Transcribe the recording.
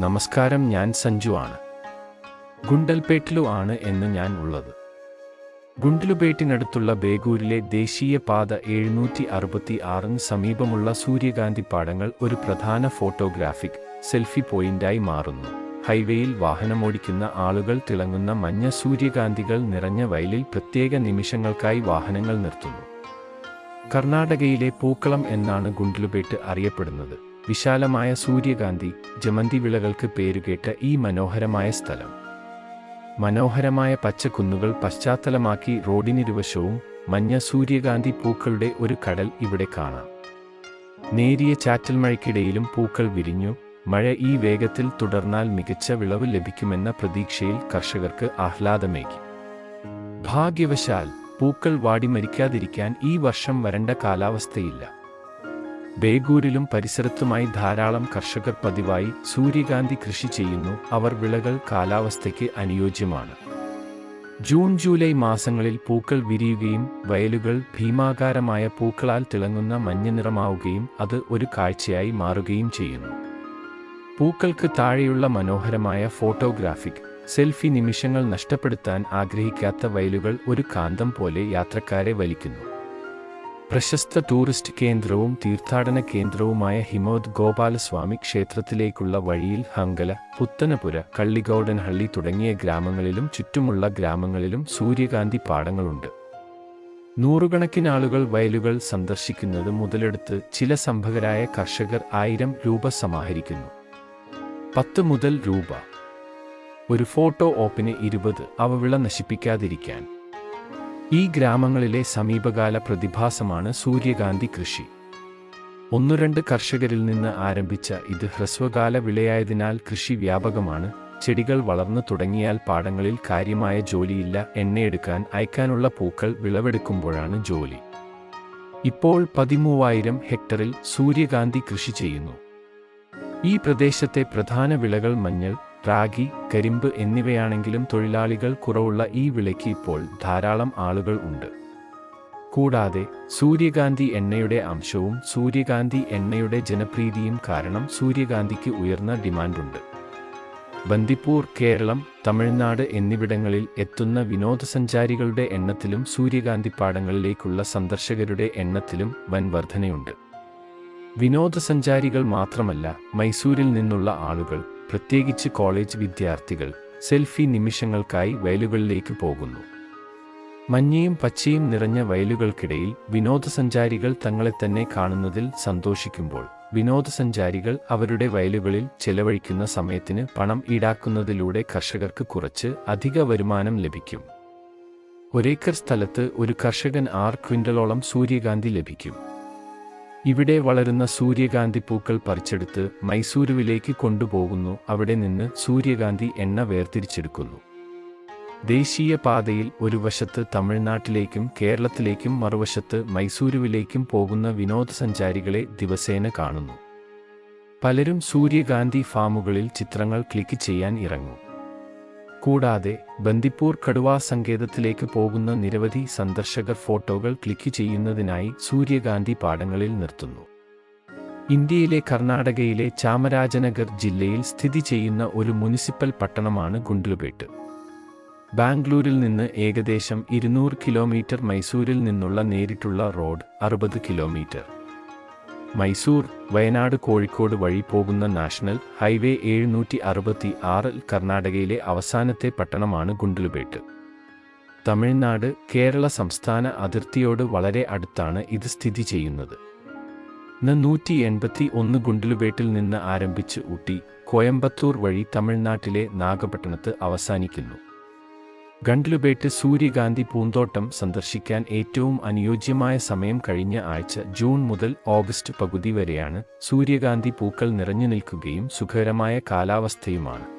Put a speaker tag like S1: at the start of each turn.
S1: നമസ്കാരം ഞാൻ സഞ്ജു ആണ്. ഗുണ്ടൽപേട്ടിലു ആണ് എന്ന് ഞാൻ ഉള്ളത്. ഗുണ്ടലുപേട്ടിനടുത്തുള്ള ബേഗൂരിലെ ദേശീയ പാത എഴുന്നൂറ്റി അറുപത്തി ആറിന് സമീപമുള്ള സൂര്യകാന്തി പാടങ്ങൾ ഒരു പ്രധാന ഫോട്ടോഗ്രാഫിക് സെൽഫി പോയിന്റായി മാറുന്നു. ഹൈവേയിൽ വാഹനമോടിക്കുന്ന ആളുകൾ തിളങ്ങുന്ന മഞ്ഞ സൂര്യകാന്തികൾ നിറഞ്ഞ വയലിൽ പ്രത്യേക നിമിഷങ്ങൾക്കായി വാഹനങ്ങൾ നിർത്തുന്നു. കർണാടകയിലെ പൂക്കളം എന്നാണ് ഗുണ്ടലുപേട്ട് അറിയപ്പെടുന്നത്. വിശാലമായ സൂര്യകാന്തി ജമന്തി വിളകൾക്ക് പേരുകേട്ട ഈ മനോഹരമായ സ്ഥലം. മനോഹരമായ പച്ചക്കുന്നുകൾ പശ്ചാത്തലമാക്കി റോഡിനിരുവശവും മഞ്ഞ സൂര്യകാന്തി പൂക്കളുടെ ഒരു കടൽ ഇവിടെ കാണാം. നേരിയ ചാറ്റൽ മഴയ്ക്കിടയിലും പൂക്കൾ വിരിഞ്ഞു മഴ ഈ വേഗത്തിൽ തുടർന്നാൽ മികച്ച വിളവ് ലഭിക്കുമെന്ന പ്രതീക്ഷയിൽ കർഷകർക്ക് ആഹ്ലാദമേകി. ഭാഗ്യവശാൽ പൂക്കൾ വാടിമരിക്കാതിരിക്കാൻ ഈ വർഷം വരണ്ട കാലാവസ്ഥയില്ല. ബേഗൂരിലും പരിസരത്തുമായി ധാരാളം കർഷകർ പതിവായി സൂര്യകാന്തി കൃഷി ചെയ്യുന്നു. അവർ വിളകൾ കാലാവസ്ഥയ്ക്ക് അനുയോജ്യമാണ്. ജൂൺ ജൂലൈ മാസങ്ങളിൽ പൂക്കൾ വിരിയുകയും വയലുകൾ ഭീമാകാരമായ പൂക്കളാൽ തിളങ്ങുന്ന മഞ്ഞ നിറമാവുകയും അത് ഒരു കാഴ്ചയായി മാറുകയും ചെയ്യുന്നു. പൂക്കൾക്ക് താഴെയുള്ള മനോഹരമായ ഫോട്ടോഗ്രാഫിക് സെൽഫി നിമിഷങ്ങൾ നഷ്ടപ്പെടുത്താൻ ആഗ്രഹിക്കാത്ത വയലുകൾ ഒരു കാന്തം പോലെ യാത്രക്കാരെ വലിക്കുന്നു. പ്രശസ്ത ടൂറിസ്റ്റ് കേന്ദ്രവും തീർത്ഥാടന കേന്ദ്രവുമായ ഹിമോദ് ഗോപാലസ്വാമി ക്ഷേത്രത്തിലേക്കുള്ള വഴിയിൽ ഹങ്കല പുത്തനപുര കള്ളിഗൌഡൻഹള്ളി തുടങ്ങിയ ഗ്രാമങ്ങളിലും ചുറ്റുമുള്ള ഗ്രാമങ്ങളിലും സൂര്യകാന്തി പാടങ്ങളുണ്ട്. നൂറുകണക്കിന് ആളുകൾ വയലുകൾ സന്ദർശിക്കുന്നത് മുതലെടുത്ത് ചില സംഭകരായ കർഷകർ ആയിരം രൂപ സമാഹരിക്കുന്നു. പത്ത് മുതൽ രൂപ. ഒരു ഫോട്ടോ ഓപ്പിന് ഇരുപത്. അവ വിള നശിപ്പിക്കാതിരിക്കാൻ. ഈ ഗ്രാമങ്ങളിലെ സമീപകാല പ്രതിഭാസമാണ് സൂര്യകാന്തി കൃഷി. ഒന്നു രണ്ട് കർഷകരിൽ നിന്ന് ആരംഭിച്ച ഇത് ഹ്രസ്വകാല വിളയായതിനാൽ കൃഷി വ്യാപകമാണ്. ചെടികൾ വളർന്നു തുടങ്ങിയാൽ പാടങ്ങളിൽ കാര്യമായ ജോലിയില്ല എണ്ണയെടുക്കാൻ അയക്കാനുള്ള പൂക്കൾ വിളവെടുക്കുമ്പോഴാണ് ജോലി. ഇപ്പോൾ പതിമൂവായിരം ഹെക്ടറിൽ സൂര്യകാന്തി കൃഷി ചെയ്യുന്നു. ഈ പ്രദേശത്തെ പ്രധാന വിളകൾ മഞ്ഞൾ റാഗി കരിമ്പ് എന്നിവയാണെങ്കിലും തൊഴിലാളികൾ കുറവുള്ള ഈ വിളയ്ക്ക് ഇപ്പോൾ ധാരാളം ആളുകൾ ഉണ്ട്. കൂടാതെ സൂര്യകാന്തി എണ്ണയുടെ അംശവും സൂര്യകാന്തി എണ്ണയുടെ ജനപ്രീതിയും കാരണം സൂര്യകാന്തിക്ക് ഉയർന്ന ഡിമാൻഡുണ്ട്. ബന്ദിപ്പൂർ കേരളം തമിഴ്നാട് എന്നിവിടങ്ങളിൽ എത്തുന്ന വിനോദസഞ്ചാരികളുടെ എണ്ണത്തിലും സൂര്യകാന്തി പാടങ്ങളിലേക്കുള്ള സന്ദർശകരുടെ എണ്ണത്തിലും വൻ വർധനയുണ്ട്. വിനോദസഞ്ചാരികൾ മാത്രമല്ല മൈസൂരിൽ നിന്നുള്ള ആളുകൾ പ്രത്യേകിച്ച് കോളേജ് വിദ്യാർത്ഥികൾ സെൽഫി നിമിഷങ്ങൾക്കായി വയലുകളിലേക്ക് പോകുന്നു. മഞ്ഞയും പച്ചയും നിറഞ്ഞ വയലുകൾക്കിടയിൽ വിനോദസഞ്ചാരികൾ തങ്ങളെ തന്നെ കാണുന്നതിൽ സന്തോഷിക്കുമ്പോൾ വിനോദസഞ്ചാരികൾ അവരുടെ വയലുകളിൽ ചെലവഴിക്കുന്ന സമയത്തിന് പണം ഈടാക്കുന്നതിലൂടെ കർഷകർക്ക് കുറച്ച് അധിക വരുമാനം ലഭിക്കും. ഒരേക്കർ സ്ഥലത്ത് ഒരു കർഷകൻ ആറ് ക്വിന്റലോളം സൂര്യകാന്തി ലഭിക്കും. ഇവിടെ വളരുന്ന സൂര്യകാന്തി പൂക്കൾ പറിച്ചെടുത്ത് മൈസൂരുവിലേക്ക് കൊണ്ടുപോകുന്നു. അവിടെ നിന്ന് സൂര്യകാന്തി എണ്ണ വേർതിരിച്ചെടുക്കുന്നു. ദേശീയ പാതയിൽ ഒരു വശത്ത് തമിഴ്നാട്ടിലേക്കും കേരളത്തിലേക്കും മറുവശത്ത് മൈസൂരുവിലേക്കും പോകുന്ന വിനോദസഞ്ചാരികളെ ദിവസേന കാണുന്നു. പലരും സൂര്യകാന്തി ഫാമുകളിൽ ചിത്രങ്ങൾ ക്ലിക്ക് ചെയ്യാൻ ഇറങ്ങും. കൂടാതെ ബന്ദിപ്പൂർ കടുവാ സങ്കേതത്തിലേക്ക് പോകുന്ന നിരവധി സന്ദർശകർ ഫോട്ടോകൾ ക്ലിക്ക് ചെയ്യുന്നതിനായി സൂര്യകാന്തി പാടങ്ങളിൽ നിർത്തുന്നു. ഇന്ത്യയിലെ കർണാടകയിലെ ചാമരാജനഗർ ജില്ലയിൽ സ്ഥിതി ചെയ്യുന്ന ഒരു മുനിസിപ്പൽ പട്ടണമാണ് ഗുണ്ടലുപേട്ട് ബാംഗ്ലൂരിൽ നിന്ന് ഏകദേശം ഇരുന്നൂറ് കിലോമീറ്റർ മൈസൂരിൽ നിന്നുള്ള നേരിട്ടുള്ള റോഡ് അറുപത് കിലോമീറ്റർ. മൈസൂർ വയനാട് കോഴിക്കോട് വഴി പോകുന്ന നാഷണൽ ഹൈവേ എഴുന്നൂറ്റി അറുപത്തി ആറിൽ കർണാടകയിലെ അവസാനത്തെ പട്ടണമാണ് ഗുണ്ടലുപേട്ട്. തമിഴ്നാട് കേരള സംസ്ഥാന അതിർത്തിയോട് വളരെ അടുത്താണ് ഇത് സ്ഥിതി ചെയ്യുന്നത്. നൂറ്റി എൺപത്തി ഒന്ന് ഗുണ്ടലുപേട്ടിൽ നിന്ന് ആരംഭിച്ച് ഊട്ടി കോയമ്പത്തൂർ വഴി തമിഴ്നാട്ടിലെ നാഗപട്ടണത്ത് അവസാനിക്കുന്നു. ഗണ്ടലുപേട്ട് സൂര്യകാന്തി പൂന്തോട്ടം സന്ദർശിക്കാൻ ഏറ്റവും അനുയോജ്യമായ സമയം കഴിഞ്ഞ ആഴ്ച ജൂൺ മുതൽ ഓഗസ്റ്റ് പകുതി വരെയാണ് സൂര്യകാന്തി പൂക്കൾ നിറഞ്ഞു നിൽക്കുകയും സുഖകരമായ കാലാവസ്ഥയുമാണ്.